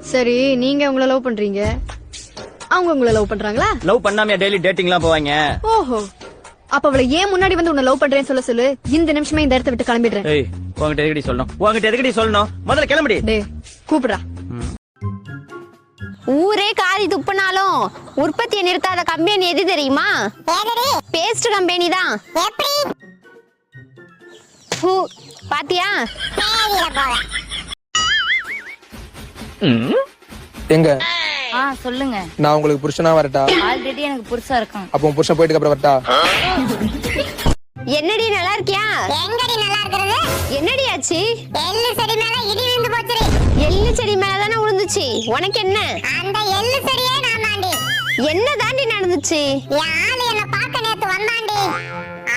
சரி நீங்க உங்கள லவ் பண்றீங்க. அவங்க உங்கள லவ் பண்றாங்களா? லவ் பண்ணாமையா டெய்லி டேட்டிங்லாம் போவாங்க. ஓஹோ. அப்ப அவளை ஏன் முன்னாடி வந்து உன்னை லவ் பண்றேன்னு சொல்ல சொல்லு? இந்த நிமிஷமே இந்த இடத்த விட்டு கிளம்பிடுறேன். ஏய் உங்ககிட்ட எதுக்கடி சொல்லணும்? உங்ககிட்ட எதுக்கடி சொல்லணும்? முதல்ல கிளம்புடி. டேய் கூப்பிடுறா. ஊரே காதி துப்புனாலும் உற்பத்தியை நிறுத்தாத கம்பெனி எது தெரியுமா? பேஸ்ட் கம்பெனி தான். ஹூ, பாத்தியா? எங்க? ஆ சொல்லுங்க. நான் உங்களுக்கு புருஷனா வரட்டா? ஆல்ரெடி எனக்கு புருஷா இருக்கான். அப்போ புருஷன் போயிட்டு அப்புறம் வரட்டா? என்னடி நல்லா இருக்கியா? எங்கடி நல்லா இருக்கிறது? என்னடி ஆச்சு? எள்ளு செடி மேல இடி விழுந்து போச்சுடி எள்ளு செடி மேலதானே விழுந்துச்சு உனக்கு என்ன? அந்த எள்ளு செடியே நான் தாண்டி என்ன தாண்டி நடந்துச்சு? ஆளு என்ன பார்க்க நேத்து வந்தாண்டி.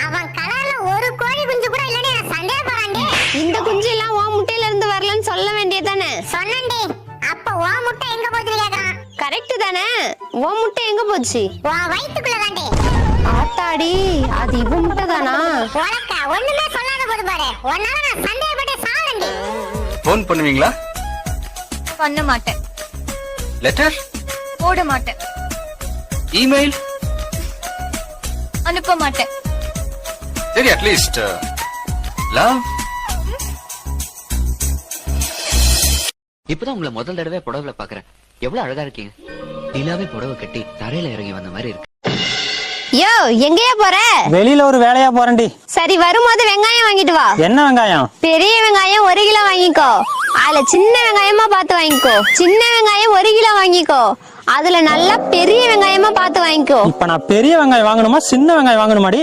அவன் கலர்ல ஒரு கோழி குஞ்சு கூட இல்லடி நான் சந்தேகப்படாண்டி இந்த குஞ்சு எல்லாம் உன் முட்டையில இருந்து வரலன்னு சொல்ல வேண்டியதானே சொன்னண்டி உன் முட்டை எங்க போச்சுன்னு கேக்குறான். கரெக்ட் தானே? உன் முட்டை எங்க போச்சு? உன் வயித்துக்குள்ள தாண்டி. ஆத்தாடி அது இவ முட்டை தானா? உனக்க ஒண்ணுமே சொல்லாத போது பாரு. உன்னால நான் சந்தேகப்பட்டு சாவரண்டி ஃபோன் பண்ணுவீங்களா? பண்ண மாட்டேன். லெட்டர் போட மாட்டேன். இமெயில் அனுப்ப மாட்டேன். சரி அட்லீஸ்ட் லவ் இப்பதான் உங்களை முதல் தடவை புடவைல பாக்குறேன் எவ்வளவு அழகா இருக்கீங்க. நிலாவே புடவை கட்டி தரையில இறங்கி வந்த மாதிரி இருக்கு. யோ எங்கேயா போற? வெளியில ஒரு வேலையா போறேன்டி. சரி வரும்போது வெங்காயம் வாங்கிட்டு வா. என்ன வெங்காயம்? பெரிய வெங்காயம் ஒரு கிலோ வாங்கிக்கோ. அதுல சின்ன வெங்காயமா பார்த்து வாங்கிக்கோ. சின்ன வெங்காயம் ஒரு கிலோ வாங்கிக்கோ. அதுல நல்லா பெரிய வெங்காயமா பார்த்து வாங்கிக்கோ. இப்ப நான் பெரிய வெங்காயம் வாங்கணுமா சின்ன வெங்காயம் வாங்கணுமாடி?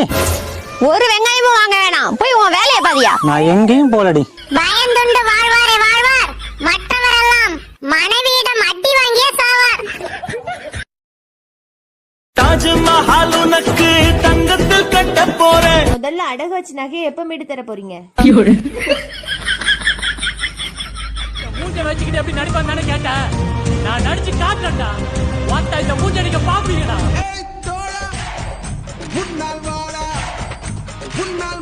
ஒரு வெங்காயமும் வாங்க வேணாம். போய் உன் வேலையை பாதியா. நான் எங்கேயும் போலடி. பயந்துண்டு வாழ்வாரே தங்கத்தில் கட்ட போறேன். முதல்ல அடகு வச்சு நகையை எப்ப மீட்டு தர போறீங்க? மூஞ்ச வச்சுக்கிட்டு எப்படி நடிப்பான்னு கேட்டேன் நான் நடிச்சு காட்டுறேன்டா. வாத்தா இந்த மூஞ்ச நீங்க பாப்பீங்கடா முன்னால் வாடா. முன்னால்